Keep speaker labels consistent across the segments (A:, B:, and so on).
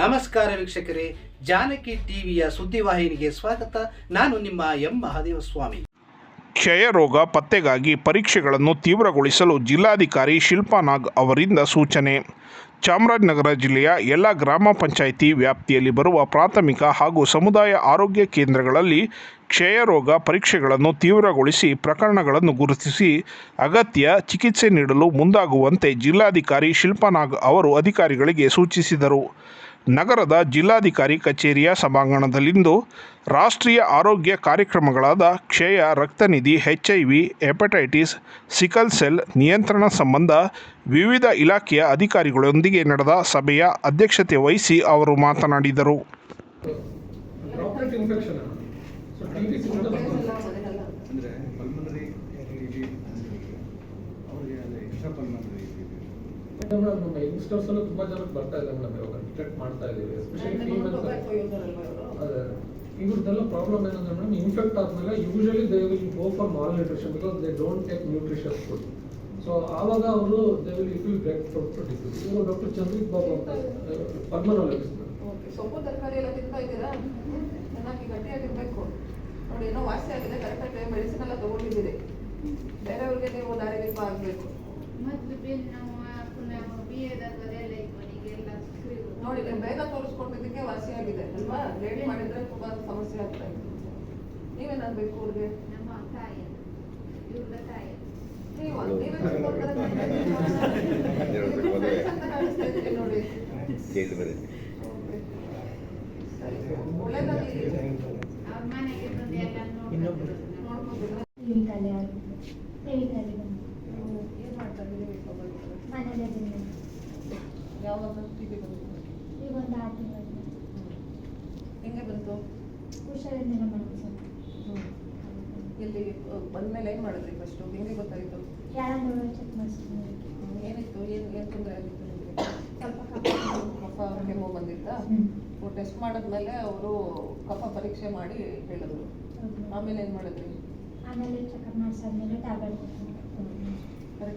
A: ನಮಸ್ಕಾರ ವೀಕ್ಷಕರೇ, ಜಾನಕಿ ಟಿವಿಯ ಸುದ್ದಿವಾಹಿನಿಗೆ ಸ್ವಾಗತ. ನಾನು ನಿಮ್ಮ ಎಂ. ಮಹಾದೇವ ಸ್ವಾಮಿ
B: ಕ್ಷಯರೋಗ ಪತ್ತೆಗಾಗಿ ಪರೀಕ್ಷೆಗಳನ್ನು ತೀವ್ರಗೊಳಿಸಲು ಜಿಲ್ಲಾಧಿಕಾರಿ ಶಿಲ್ಪಾ ನಾಗ್ ಅವರಿಂದ ಸೂಚನೆ. ಚಾಮರಾಜನಗರ ಜಿಲ್ಲೆಯ ಎಲ್ಲ ಗ್ರಾಮ ಪಂಚಾಯಿತಿ ವ್ಯಾಪ್ತಿಯಲ್ಲಿ ಬರುವ ಪ್ರಾಥಮಿಕ ಹಾಗೂ ಸಮುದಾಯ ಆರೋಗ್ಯ ಕೇಂದ್ರಗಳಲ್ಲಿ ಕ್ಷಯರೋಗ ಪರೀಕ್ಷೆಗಳನ್ನು ತೀವ್ರಗೊಳಿಸಿ ಪ್ರಕರಣಗಳನ್ನು ಗುರುತಿಸಿ ಅಗತ್ಯ ಚಿಕಿತ್ಸೆ ನೀಡಲು ಮುಂದಾಗುವಂತೆ ಜಿಲ್ಲಾಧಿಕಾರಿ ಶಿಲ್ಪಾ ನಾಗ್ ಅವರು ಅಧಿಕಾರಿಗಳಿಗೆ ಸೂಚಿಸಿದರು. ನಗರದ ಜಿಲ್ಲಾಧಿಕಾರಿ ಕಚೇರಿಯ ಸಭಾಂಗಣದಲ್ಲಿಂದು ರಾಷ್ಟ್ರೀಯ ಆರೋಗ್ಯ ಕಾರ್ಯಕ್ರಮಗಳಾದ ಕ್ಷಯ, ರಕ್ತನಿಧಿ ಎಚ್ಐವಿ ಹೆಪಟೈಟಿಸ್, ಸಿಕಲ್ ಸೆಲ್, ನಿಯಂತ್ರಣ ಸಂಬಂಧ ವಿವಿಧ ಇಲಾಖೆಯ ಅಧಿಕಾರಿಗಳೊಂದಿಗೆ ನಡೆದ ಸಭೆಯ ಅಧ್ಯಕ್ಷತೆ ವಹಿಸಿ ಅವರು ಮಾತನಾಡಿದರು
C: ಪಲ್ಮನರಿ ಇದು ಅವ್ರಿಗೆ ಅದೇ ಎಕ್ಸ್ಟ್ರಾ ಪಲ್ಮನರಿ
D: ನಮ್ಮ ಯಂಗ್ಸ್ಟರ್ಸ್ ಅಲ್ಲೂ ತುಂಬಾ ಜನಕ್ಕೆ ಬರ್ತಾ ಇದೆ ಮೇಡಮ್ ಇವಾಗ ಡಿಟೆಕ್ಟ್ ಮಾಡ್ತಾ ಇದ್ದೀವಿ ಎಸ್ಪೆಷಲಿ ಫೀಮೇಲ್ಸ್ ಇವ್ರದ್ದೆಲ್ಲ ಪ್ರಾಬ್ಲಮ್ ಏನಂದ್ರೆ ಮೇಡಮ್ ಇನ್ಫೆಕ್ಟ್ ಆದ್ಮೇಲೆ usually they will go for malnutrition because they don't take nutritious food so ಆವಾಗ ಅವರು they will it will to disease ಇವರು ಡಾಕ್ಟರ್ ಚಂದ್ರಿಕ್ ಬಾಬು ಅಂತ ಪಲ್ಮನಾಲಜಿಸ್ಟ್
E: ಓಕೆ ಸೊಪ್ಪು ತರಕಾರಿ ಎಲ್ಲ ತಿಂತಾ ಇದ್ದೀರಾ? ಚೆನ್ನಾಗಿ ಗಟ್ಟಿಯಾಗಿರ್ಬೇಕು. ನೋಡಿ ಏನೋ ವಾಸಿ ಆಗಿದೆ ಕರೆಕ್ಟಾಗಿ ಮೆಡಿಸಿನ್ ಎಲ್ಲ ತಗೊಂಡಿದ್ದೀರಿ. ಬೇರೆಯವ್ರಿಗೆ ನೀವು ದಾರಿ ದೀಪ ಆಗಬೇಕು.
F: ಮೊದ್ಲು ಬೆನ್ನು ನೋವು ಪುನಃ ಬಿ ಎದಾಗದೆಲ್ಲ ಇವನಿಗೆಲ್ಲ
E: ನೋಡಿ ನೀವು ಬೇಗ ತೋರಿಸ್ಕೊಟ್ಟಿದ್ದಕ್ಕೆ ವಾಸಿ ಆಗಿದೆ ಅಲ್ವಾ? ಲೇಟ್ ಮಾಡಿದ್ರೆ ತುಂಬಾ ಸಮಸ್ಯೆ ಆಗ್ತಾ ಇತ್ತು ನೀವೇನಾಗಬೇಕು ಅವ್ರಿಗೆ?
F: ನಮ್ಮ ತಾಯಿ ಇವ್ರದ ತಾಯಿ.
E: ನೀವು ನೀವೇ ನೋಡಿ. ಒಳ್ಳೇದಾಗಲಿ.
F: ಅವ್ರ ಮನೆಗೆ ಬಂದು ಎಲ್ಲ ನೋಡ್ಕೊಂಡು
G: ಹೇಳ್ತಾರೆ
E: ಏನ್ ಮಾಡ್ತಾ ಇದ್ದೀರಿ
G: ಮನೇಲಿ
E: ಯಾವಾಗ ಟಿವಿ ಬಂತು?
G: ಈಗ ಒಂದು ಆರು ತಿಂಗಳು
E: ಹೆಂಗೆ ಬಂತು
G: ಮಾಡೋದು
E: ಇಲ್ಲಿ ಬಂದ್ಮೇಲೆ ಏನು ಮಾಡಿದ್ರಿ ಫಸ್ಟು ಹೆಂಗೆ ಗೊತ್ತಾಯಿತು?
G: ಯಾರು ಚೆಕ್ ಮಾಡಿಸ್ತೀನಿ
E: ಏನಿತ್ತು? ಏನು ಏನು ತೊಂದರೆ ಆಗಿತ್ತು ನಿಮಗೆ? ಕಫ ಕೆಮ್ಮು ಬಂದಿತ್ತಾ? ಟೆಸ್ಟ್ ಮಾಡಿದ್ಮೇಲೆ ಅವರು ಕಫ ಪರೀಕ್ಷೆ ಮಾಡಿ ಹೇಳಿದ್ರು. ಆಮೇಲೆ ಏನು ಮಾಡಿದ್ರಿ?
G: ಆಮೇಲೆ ಚೆಕಪ್ ಮಾಡಿಸಾದ್ಮೇಲೆ ಟ್ಯಾಬ್ಲೆಟ್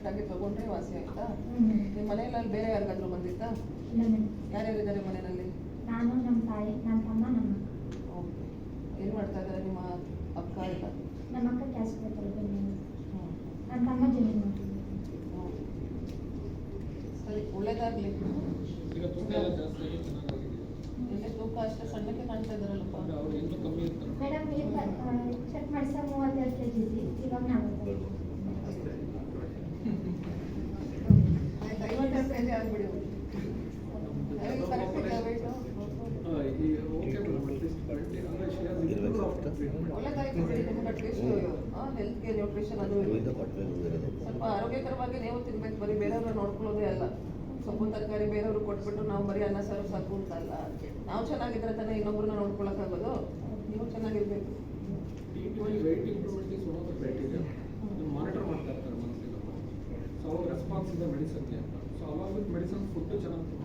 E: ಕರೆಕ್ಟಾಗಿ ತಗೊಂಡ್ರೆ ವಾಸಿ ಆಯ್ತಾ? ನಿಮ್ಮ ಮನೆಯಲ್ಲಿ ಬೇರೆ ಯಾರಿಗಾದ್ರೂ ಬಂದಿತ್ತಾ ಯಾರ್ಯಾರಿದ್ದಾರೆ ಮನೆಯಲ್ಲಿ?
G: ನಾನು ನಮ್ಮ ತಾಯಿ ನನ್ನ ತಮ್ಮ ನಮ್ಮ
E: ಓಕೆ. ಏನು ಮಾಡ್ತಾ ಇದ್ದಾರೆ ನಿಮ್ಮ ಅಕ್ಕ ಎಲ್ಲ?
G: ನಮ್ಮ ಅಕ್ಕ ಕ್ಯಾಶ್
E: ಬರ್ತಾರೆ.
G: ನನ್ನ ತಮ್ಮ ಜಮೀನು.
E: ಸರಿ ಒಳ್ಳೇದಾಗಲಿ.
D: ಈಗ ತೂಕ ಎಲ್ಲ ಜಾಸ್ತಿ ಆಗಿ
E: ತೂಕ ಅಷ್ಟೇ ಸಣ್ಣಕ್ಕೆ ಕಾಣ್ತಾ ಇದ್ದಾರಲ್ಲಪ್ಪ.
D: ಅವ್ರು ಇನ್ನೂ ಕಮ್ಮಿ ಇರ್ತಾರೆ.
G: ಮೇಡಮ್ ಚೆಕ್ ಮಾಡಿಸ ಮೂವತ್ತೆರಡು ಕೆ ಜಿ ಇವಾಗ ನಲವತ್ತೈದು
E: ಆಯ್ತು ಐವತ್ತೆರಡು ಕೆ ಜಿ ಆಗಿಬಿಡಿ ಕರೆಕ್ಟ್ ಇದೆ weight?
D: ಆ, ಈ okay madam at least but ಅಂದ್ರೆ she has improved after treatment.
E: ಒಳ್ಳೆದಾಯ್ತು ಬಿಡಿ ನಿಮ್ಗೆ ಅಟ್ಲೀಸ್ಟ್ ಹೆಲ್ತ್ಗೆ ನ್ಯೂಟ್ರಿಷನ್ ಅದು ಇದೆ. ಸ್ವಲ್ಪ ಆರೋಗ್ಯಕರವಾಗಿ ನೀವು ತಿನ್ಬೇಕು ಬರೀ ಬೇರೆಯವ್ರನ್ನ ನೋಡ್ಕೊಳ್ಳೋದೇ ಅಲ್ಲ ಸೊಪ್ಪು ತರಕಾರಿ ಬೇರೆಯವ್ರಿಗೆ ಕೊಟ್ಬಿಟ್ಟು ನಾವು ಬರೀ ಅನ್ನ ಸಾರು ಸಾಕು ಅಂತ ಅಲ್ಲ ನಾವು ಚೆನ್ನಾಗಿದ್ರೆ ತಾನೇ ಇನ್ನೊಬ್ರನ್ನ ನೋಡ್ಕೊಳಕ್ಕಾಗೋದು ನೀವು ಚೆನ್ನಾಗಿರ್ಬೇಕು
D: ಮಾನಿಟರ್ ಮಾಡ್ತಾ ಇರ್ತಾರೆ ಮನಸ್ಸಿಗೆ ಸೊ ಅವ್ರ ರೆಸ್ಪಾನ್ಸ್ ಇದೆ ಮೆಡಿಸನ್ಗೆ ಅಂತ ವಿತ್ ಮೆಡಿಸನ್ ಫುಡ್ ಚೆನ್ನಾಗಿ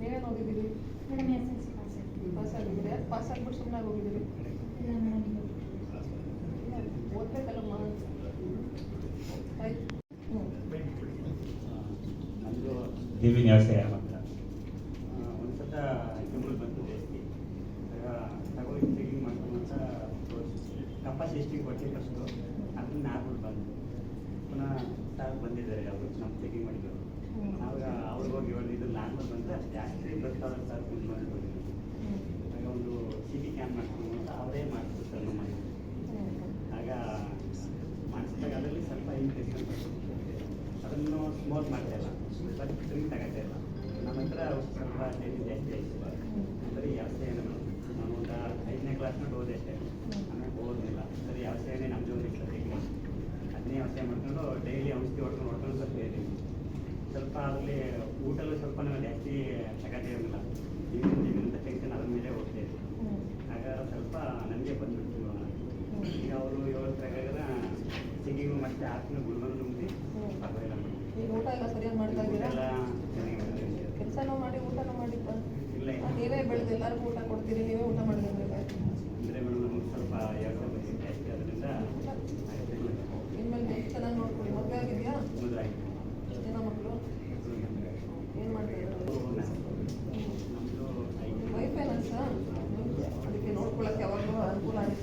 E: ನೀವೇನು ಓದಿದ್ದೀರಿ
G: madam yes yes pass
E: pass ಆಗಿದ್ದೀರಿ? ಪಾಸ್ ಆಗ್ಬಿಟ್ಟು ಸುಮ್ಮನೆ ಹೋಗಿದ್ದೀರಿ?
G: ಇಲ್ಲ ಮೇಡಮ್
E: ಓದ್ಬೇಕಲ್ಲಮ್ಮ. ಆಯ್ತು.
H: ದೇವಿ ವ್ಯವಸಾಯ ಮಾತ್ರ ಒಂದು ಸತ ಕೆಮ್ಮಲು ಬಂತು ಜಾಸ್ತಿ. ತಗೊಂಡು ಚೆಕಿಂಗ್ ಮಾಡ್ಕೊಂಬಂತ ಕಪ್ಪ ಎಷ್ಟಿಗೆ ಕೊಟ್ಟು ಫಸ್ಟು? ಅದನ್ನ ನಾರ್ಮಲ್ ಬಂತು ಪುನಃ ಸಾರ್ ಬಂದಿದ್ದಾರೆ ಅವರು ನಮ್ಮ ಚೆಕಿಂಗ್ ಮಾಡಿದ್ರು ಆವಾಗ ಅವ್ರಿಗೋಗಿ ಇದು ನಾರ್ಮಲ್ ಬಂದರೆ ಜಾಸ್ತಿ ಬರ್ತಾವೆ ಸರ್ ಫುಲ್ ಮಾಡಿ ಆಗ ಒಂದು ಸಿ ಟಿ ಕ್ಯಾನ್ ಮಾಡ್ಕೊಂಡು ಅವರೇ ಮಾಡಿದ್ರು ಸರ್ ನಮ್ಮ ಆಗ ಅದರಲ್ಲಿ ಸ್ವಲ್ಪ ಇನ್ಫೆಕ್ಷನ್ ಅದನ್ನು ಸ್ಮೋಕ್ ಮಾಡ್ತಾ ಇಲ್ಲ. ಬಟ್ ಇಲ್ಲ. ನಮ್ಮ ಹತ್ರ ಸ್ವಲ್ಪ ಡೈಲಿ ಜಾಸ್ತಿ ಆಯಿತು. ಬರೀ ವ್ಯವಸಾಯನೇ ನಾನು ಒಂದು ಐದನೇ ಕ್ಲಾಸ್ ಓದೆ ಅಷ್ಟೇ. ಆಮೇಲೆ ಓದಲಿಲ್ಲ. ಸರಿ ವ್ಯವಸಾಯನೇ ನಮ್ಮ ಜೋನ್ ಸದ್ಯಕ್ಕೆ ಅದನ್ನೇ ಮಾಡ್ಕೊಂಡು ಡೈಲಿ ಔಷಧಿ ಹೊಡ್ಕೊಂಡು ಹೊಡ್ಕೊಂಡು ಸ್ವಲ್ಪ ಇದ್ದೀನಿ. ಸ್ವಲ್ಪ ಅದರಲ್ಲಿ ಊಟಲ್ಲೂ ಸ್ವಲ್ಪ ನಾವು ಜಾಸ್ತಿ ತಗೋತಾ ಇರಲಿಲ್ಲ ಜೀವನ ಜೀವನದ ಟೆನ್ಷನ್ ಅದ್ರ ಮೇಲೆ ಹೋಗ್ತಾ ಇತ್ತು ಆಗ ಸ್ವಲ್ಪ ನನಗೆ ಬಂದ್ಬಿಟ್ಟು ಈಗ ಅವರು ಇವತ್ತು ಪ್ರಕಾರ ಸಿಂಗಿಂಗು ಮತ್ತೆ ಹಾಕಿನ ಗುಲ್ಬರ್ಗ ನುಂಗಿ ಪರವಾಗಿಲ್ಲ
E: ಈಗ ಊಟ ಎಲ್ಲ ಸರಿಯಾಗಿ ಮಾಡ್ತಾ ಇದ್ದೀರಾ. ಕೆಲಸನೂ ಮಾಡಿ ಊಟನೂ ಮಾಡಿ
H: ಇಲ್ಲ
E: ನೀವೇ ಬೆಳೆದು ಎಲ್ಲರಿಗೂ ಊಟ ಕೊಡ್ತೀರಿ ನೀವೇ ಊಟ ಮಾಡಿದ್ರೆ
H: ಅಂದರೆ ಮೇಡಮ್ ನಮ್ಗೆ ಸ್ವಲ್ಪ ಎರಡು ಜಾಸ್ತಿ ಅದರಿಂದ